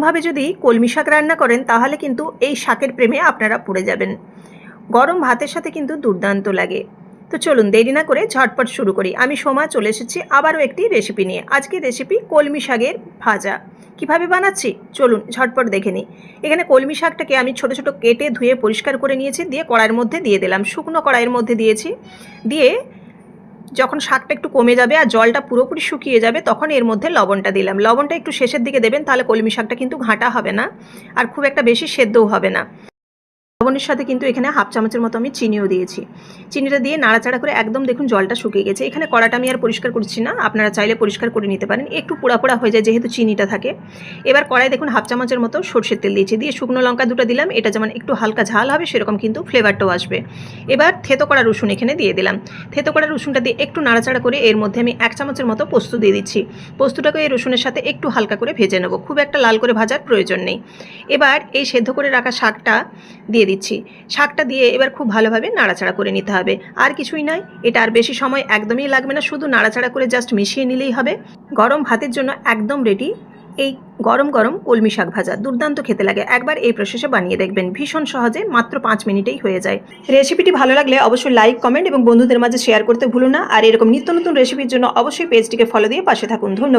ভাবে যদি কলমি শাক রান্না করেন, তাহলে কিন্তু এই শাকের প্রেমে আপনারা পড়ে যাবেন। গরম ভাতের সাথে কিন্তু দুর্দান্ত লাগে। তো চলুন, দেরি না করে ঝটপট শুরু করি। আমি সোমা চলে এসেছি আবারও একটি রেসিপি নিয়ে। আজকে রেসিপি কলমি শাকের ভাজা। কীভাবে বানাচ্ছি? চলুন, ঝটপট দেখে নিই। এখানে কলমি শাকটাকে আমি ছোট ছোট কেটে ধুয়ে পরিষ্কার করে নিয়েছি, দিয়ে কড়াইয়ের মধ্যে দিয়ে দিলাম। শুকনো কড়াইয়ের মধ্যে দিয়েছি। দিয়ে যখন শাকটা একটু কমে যাবে আর জলটা পুরোপুরি শুকিয়ে যাবে, তখন এর মধ্যে লবণটা দিলাম। লবণটা একটু শেষের দিকে দেবেন, তাহলে কলমি শাকটা কিন্তু ঘাঁটা হবে না আর খুব একটা বেশি সেদ্ধও হবে না। লবণের সাথে কিন্তু এখানে হাফ চামচের মতো আমি চিনিও দিয়েছি। চিনিটা দিয়ে নাড়াচাড়া করে একদম দেখুন জলটা শুকিয়ে গেছে। এখানে কড়াটা আমি আর পরিষ্কার করছি না। আপনারা চাইলে পরিষ্কার করে নিতে পারেন। একটু পোড়া পোড়া হয়ে যায় যেহেতু চিনিটা থাকে। এবার কড়াই দেখুন হাফ চামচের মতো সর্ষের তেল দিয়েছি। দিয়ে শুকনো লঙ্কা দুটো দিলাম। এটা যেমন একটু হালকা ঝাল হবে সেরকম কিন্তু ফ্লেভারটাও আসবে। এবার থেতো করা রসুন এখানে দিয়ে দিলাম। থেতো করা রসুনটা দিয়ে একটু নাড়াচাড়া করে এর মধ্যে আমি এক চামচের মতো পোস্ত দিয়ে দিচ্ছি। পোস্তটাকে এই রসুনের সাথে একটু হালকা করে ভেজে নেব। খুব একটা লাল করে ভাজার প্রয়োজন নেই। এবার এই সেদ্ধ করে রাখা শাকটা দিয়ে দিচ্ছি। শাকটা দিয়ে এবার খুব ভালোভাবে নাড়াচাড়া করে নিতে হবে। আর কিছুই নয়, এটা আর বেশি সময় একদমই লাগবে না, শুধু নাড়াচাড়া করে জাস্ট মিশিয়ে নিলেই হবে। গরম ভাতের জন্য একদম রেডি এই গরম গরম কলমি শাক ভাজা, দুর্দান্ত খেতে লাগে। একবার এই প্রসেসে বানিয়ে দেখবেন, ভীষণ সহজে মাত্র পাঁচ মিনিটেই হয়ে যায়। রেসিপিটি ভালো লাগলে অবশ্যই লাইক কমেন্ট এবং বন্ধুদের মাঝে শেয়ার করতে ভুলো না। আর এরকম নিত্য নতুন রেসিপির জন্য অবশ্যই পেজটিকে ফলো দিয়ে পাশে থাকুন। ধন্যবাদ।